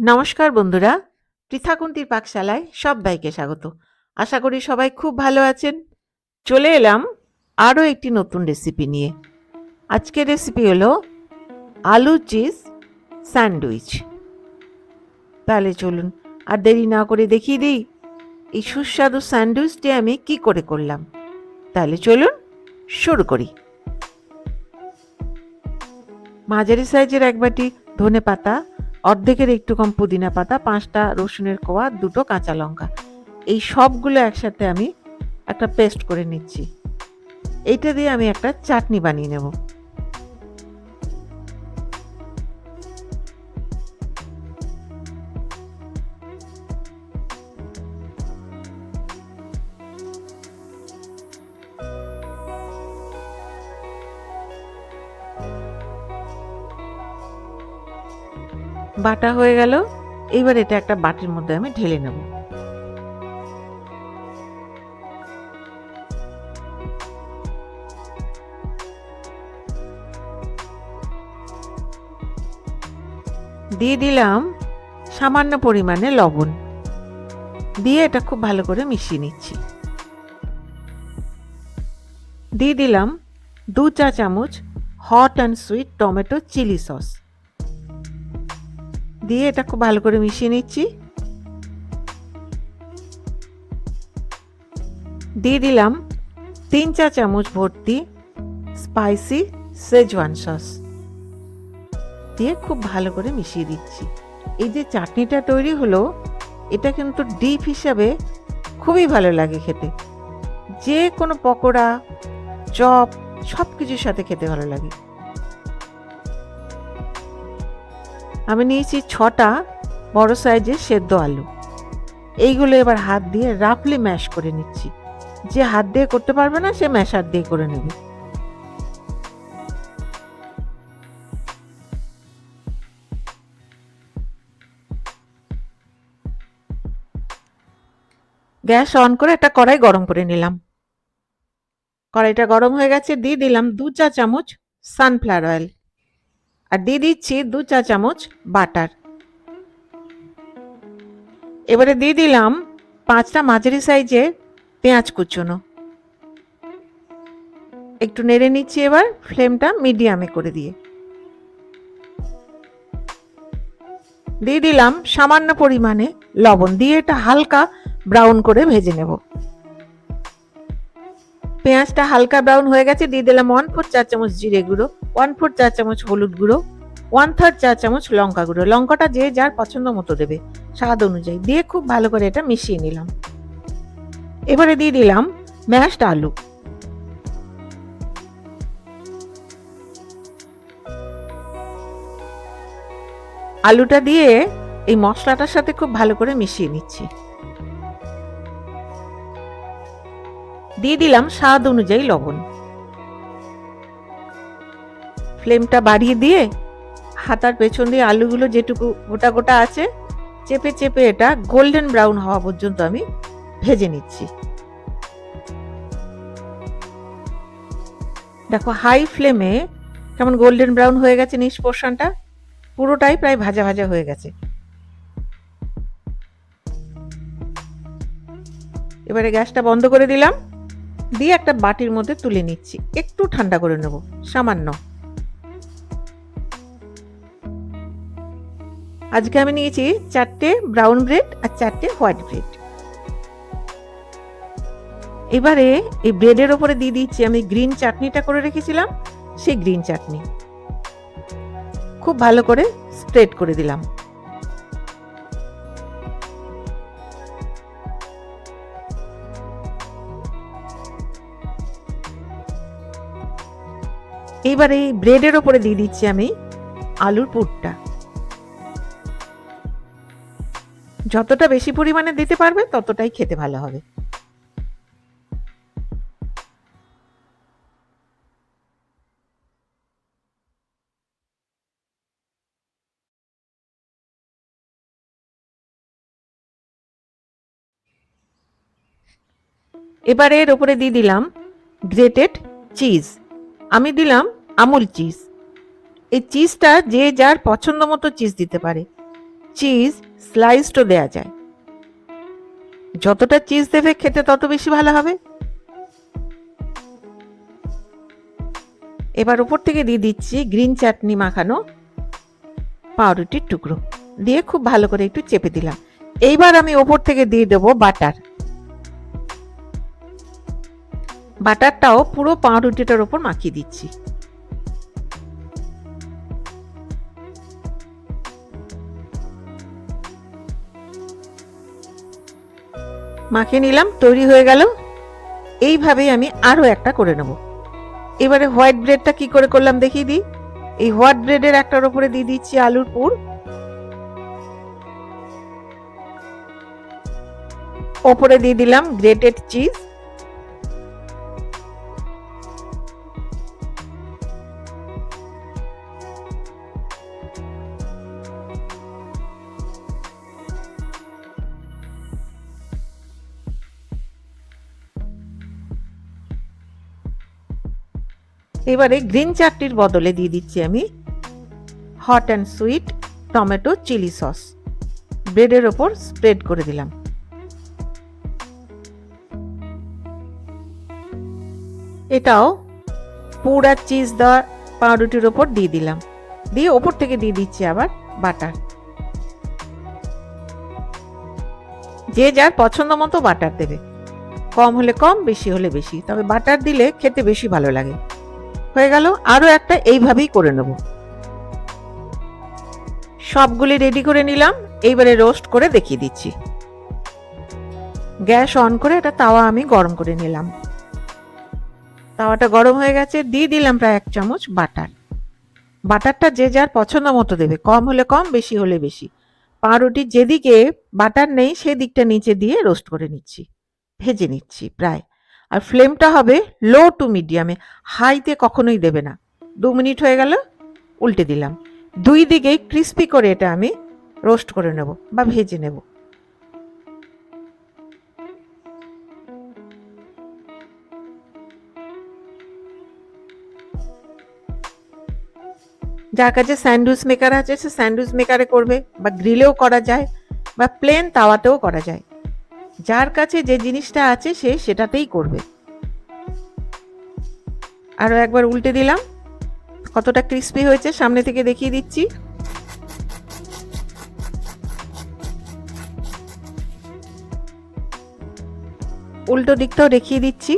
নমস্কার বন্ধুরা, পৃথাকুন্তির পাকশালায় সবাইকে স্বাগত। আশা করি সবাই খুব ভালো আছেন। চলে এলাম আরও একটি নতুন রেসিপি নিয়ে। আজকের রেসিপি হলো আলু চিজ স্যান্ডউইচ তাহলে চলুন আর দেরি না করে দেখিয়ে দিই, এই সুস্বাদু স্যান্ডউইচটি আমি কি করে করলাম। তাহলে চলুন শুরু করি। মাঝারি সাইজের এক বাটি ধনে পাতা অর্ধেকের একটু কম পুদিনা পাতা, পাঁচটা রসুনের কোয়া, দুটো কাঁচা লঙ্কা। এই সবগুলো একসাথে আমি একটা পেস্ট করে নিচ্ছি। এইটা দিয়ে আমি একটা চাটনি বানিয়ে নেব। বাটা হয়ে গেল। এইবার এটা একটা বাটির মধ্যে আমি ঢেলে নেব। দিয়ে দিলাম সামান্য পরিমাণে লবণ। দিয়ে এটা খুব ভালো করে মিশিয়ে নিচ্ছি। দিয়ে দিলাম দু চা চামচ hot and sweet tomato chilli sauce. দিয়ে এটা খুব ভালো করে মিশিয়ে নিচ্ছি। দিয়ে দিলাম তিন চা চামচ ভর্তি স্পাইসি সেজওয়ান সস দিয়ে খুব ভালো করে মিশিয়ে দিচ্ছি। এই যে চাটনিটা তৈরি হলো, এটা কিন্তু ডিপ হিসাবে খুবই ভালো লাগে খেতে। যে কোনো পকোড়া, চপ সব কিছুর সাথে খেতে ভালো লাগে। আমি নিয়েছি ছটা বড় সাইজের সেদ্ধ আলু। এইগুলো এবার হাত দিয়ে রাফলি ম্যাশ করে নিচ্ছি। যে হাত দিয়ে করতে পারবে না, সে ম্যাশার দিয়ে করে নেবে। গ্যাস অন করে একটা কড়াই গরম করে নিলাম। কড়াইটা গরম হয়ে গেছে, দিয়ে দিলাম দু চা চামচ সানফ্লাওয়ার অয়েল। আর দিয়ে দিচ্ছি দু চা চামচ বাটার। এবারে দিয়ে দিলাম পাঁচটা মাঝারি সাইজের পেঁয়াজ কুচনো। একটু নেড়ে নিচ্ছি এবার ফ্লেমটা মিডিয়ামে করে দিয়ে। দিয়ে দিলাম সামান্য পরিমাণে লবণ, দিয়ে এটা হালকা ব্রাউন করে ভেজে নেব। পেঁয়াজটা হালকা ব্রাউন হয়ে গেছে, দিয়ে দিলাম ওয়ান ফোর চা চামচ জিরে গুঁড়ো ওয়ান ফোর চা চামচ হলুদ গুঁড়ো ওয়ান থার্ড চা চামচ লঙ্কা গুঁড়ো। লঙ্কাটা যে যার পছন্দ মতো দেবে, স্বাদ অনুযায়ী। দিয়ে খুব ভালো করে এটা মিশিয়ে নিলাম। এবারে দিয়ে দিলাম ম্যাশড আলু। আলুটা দিয়ে এই মশলাটার সাথে খুব ভালো করে মিশিয়ে নিচ্ছি। দিয়ে দিলাম স্বাদ অনুযায়ী লবণ। ফ্লেমটা বাড়িয়ে দিয়ে হাতার পেছন দিয়ে আলুগুলো যেটুকু গোটা গোটা আছে, চেপে চেপে এটা গোল্ডেন ব্রাউন হওয়া পর্যন্ত আমি ভেজে নিচ্ছি। দেখো হাই ফ্লেমে কেমন গোল্ডেন ব্রাউন হয়ে গেছে নিচ পুরোটাই প্রায় ভাজা ভাজা হয়ে গেছে। এবারে গ্যাসটা বন্ধ করে দিলাম। দিয়ে একটা বাটির মধ্যে তুলে নিচ্ছি। একটু ঠান্ডা করে নেব, সামান্য। আজকে আমি নিয়েছি চারটে ব্রাউন ব্রেড আর চারটে হোয়াইট ব্রেড এবারে এই ব্রেডের ওপরে দিয়ে দিচ্ছি আমি গ্রিন চাটনিটা করে রেখেছিলাম, সেই গ্রিন চাটনি। খুব ভালো করে স্প্রেড করে দিলাম। এইবার এই ব্রেডের ওপরে দিয়ে দিচ্ছি আমি আলুর পুরটা। যতটা বেশি পরিমাণে দিতে পারবে ততটাই খেতে ভালো হবে। এবারে এর ওপরে দিয়ে দিলাম গ্রেটেড চিজ আমি দিলাম আমুল চিজ। এই চিজটা যে যার পছন্দ মতো চিজ দিতে পারে। চিজ স্লাইসডও দেয়া যায়। যতটা চিজ দেবে খেতে তত বেশি ভালো হবে। এবার উপর থেকে দিয়ে দিচ্ছি গ্রিন চাটনি মাখানো পাউরুটির টুকরো। দিয়ে খুব ভালো করে একটু চেপে দিলাম। এইবার আমি ওপর থেকে দিয়ে দেবো বাটার। বাটারটাও পুরো পাউরুটিটার ওপর মাখিয়ে দিচ্ছি। মাখিয়ে নিলাম, তৈরি হয়ে গেল। এইভাবেই আমি আরও একটা করে নেব। এবারে হোয়াইট ব্রেডটা কি করে করলাম দেখিয়ে দিই। এই হোয়াইট ব্রেডের একটার ওপরে দিয়ে দিচ্ছি আলুর পুর। ওপরে দিয়ে দিলাম গ্রেটেড চিজ। এবারে গ্রিন চাটনির বদলে দিয়ে দিচ্ছি আমি hot and sweet tomato chilli sauce. ব্রেডের ওপর স্প্রেড করে দিলাম। এটাও পুরা চিজ দেওয়া পাউরুটির ওপর দিয়ে দিলাম। দিয়ে ওপর থেকে দিয়ে দিচ্ছি আবার বাটার। যে যার পছন্দ মতো বাটার দেবে। কম হলে কম, বেশি হলে বেশি। তবে বাটার দিলে খেতে বেশি ভালো লাগে। হয়ে গেল আরও একটা এইভাবেই করে নেব। সবগুলি রেডি করে নিলাম, এইবারে রোস্ট করে দেখিয়ে দিচ্ছি। গ্যাস অন করে এটা তাওয়া আমি গরম করে নিলাম। তাওয়াটা গরম হয়ে গেছে, দিয়ে দিলাম প্রায় এক চামচ বাটার। বাটারটা যে যার পছন্দ মতো দেবে, কম হলে কম, বেশি হলে বেশি। পাউরুটির যেদিকে বাটার নেই, সেদিকটা নিচে দিয়ে রোস্ট করে নিচ্ছি। ভেজে নিচ্ছি প্রায়। আর ফ্লেমটা হবে লো টু মিডিয়ামে হাইতে কখনোই দেবে না। দু মিনিট হয়ে গেল, উল্টে দিলাম। দুই দিকেই ক্রিস্পি করে এটা আমি রোস্ট করে নেব বা ভেজে নেব। যার কাছে স্যান্ডউইচ মেকার আছে, সে স্যান্ডউইচ মেকারে করবে বা গ্রিলেও করা যায় বা প্লেন তাওয়াতেও করা যায়। যার কাছে যে জিনিসটা আছে সে সেটাতেই করবে। আরও একবার উল্টে দিলাম। কতটা ক্রিস্পি হয়েছে সামনে থেকে দেখিয়ে দিচ্ছি। উল্টো দিকটাও দেখিয়ে দিচ্ছি।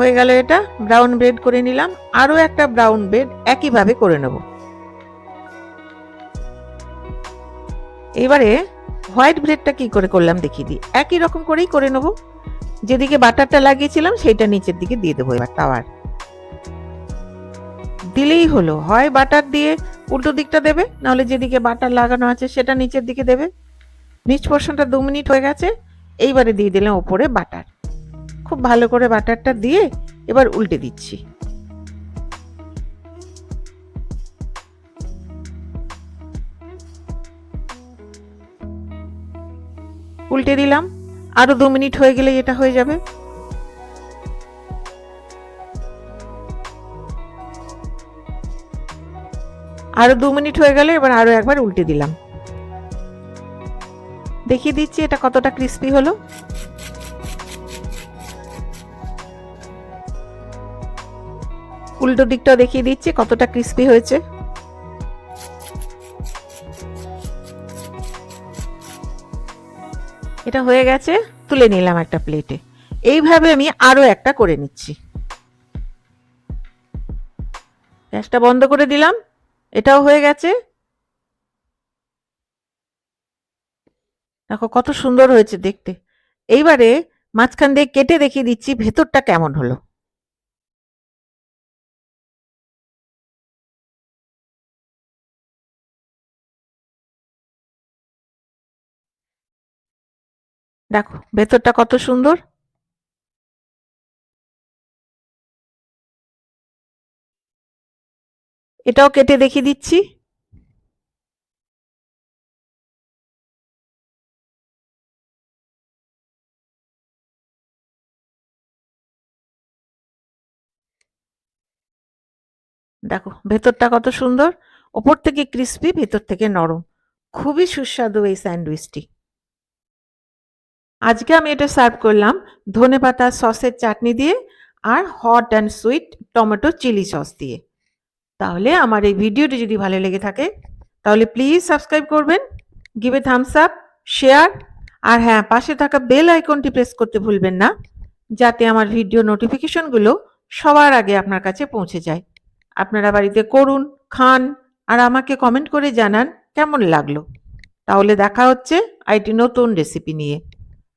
হয়ে গেল এটা ব্রাউন ব্রেড করে নিলাম। আরও একটা ব্রাউন ব্রেড একইভাবে করে নেব। এবারে হোয়াইট ব্রেডটা কি করে করলাম দেখিয়ে দিই। একই রকম করেই করে নেব। যেদিকে বাটারটা লাগিয়েছিলাম, সেইটা নিচের দিকে দিয়ে দেবো এবার তাওয়ার। দিলেই হলো। হয় বাটার দিয়ে উল্টো দিকটা দেবে, নাহলে যেদিকে বাটার লাগানো আছে সেটা নিচের দিকে দেবে। নিচ পোর্শনটা দু মিনিট হয়ে গেছে। এইবারে দিয়ে দিলাম ওপরে বাটার। খুব ভালো করে বাটারটা দিয়ে এবার উল্টে দিচ্ছি। উল্টে দিলাম। আরও দু মিনিট হয়ে গেলে এটা হয়ে যাবে। আরও দু মিনিট হয়ে গেলে এবার আরও একবার উল্টে দিলাম। দেখিয়ে দিচ্ছি এটা কতটা ক্রিস্পি হলো। উল্টো দিকটাও দেখিয়ে দিচ্ছি, কতটা ক্রিস্পি হয়েছে। এটা হয়ে গেছে, তুলে নিলাম একটা প্লেটে এইভাবে আমি আরও একটা করে নিচ্ছি। গ্যাসটা বন্ধ করে দিলাম, এটাও হয়ে গেছে। দেখো কত সুন্দর হয়েছে দেখতে। এইবারে মাঝখান দিয়ে কেটে দেখিয়ে দিচ্ছি, ভেতরটা কেমন হলো। দেখো, ভেতরটা কত সুন্দর। এটাও কেটে দেখিয়ে দিচ্ছি। দেখো, ভেতরটা কত সুন্দর। ওপর থেকে ক্রিস্পি ভেতর থেকে নরম। খুবই সুস্বাদু এই স্যান্ডউইচটি। আজকে আমি এটা সার্ভ করলাম ধনে পাতা সসের চাটনি দিয়ে আর hot and sweet tomato chilli sauce দিয়ে। তাহলে আমার এই ভিডিওটি যদি ভালো লেগে থাকে, তাহলে প্লিজ সাবস্ক্রাইব করবেন give a thumbs up share আর হ্যাঁ পাশে থাকা বেল আইকনটি প্রেস করতে ভুলবেন না, যাতে আমার ভিডিও নোটিফিকেশনগুলো সবার আগে আপনার কাছে পৌঁছে যায়। আপনারা বাড়িতে করুন, খান, আর আমাকে কমেন্ট করে জানান কেমন লাগল। তাহলে দেখা হচ্ছে আইটি নতুন রেসিপি নিয়ে।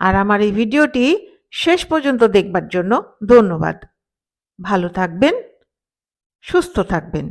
আর আমার এই ভিডিওটি শেষ পর্যন্ত দেখবার জন্য ধন্যবাদ। ভালো থাকবেন সুস্থ থাকবেন।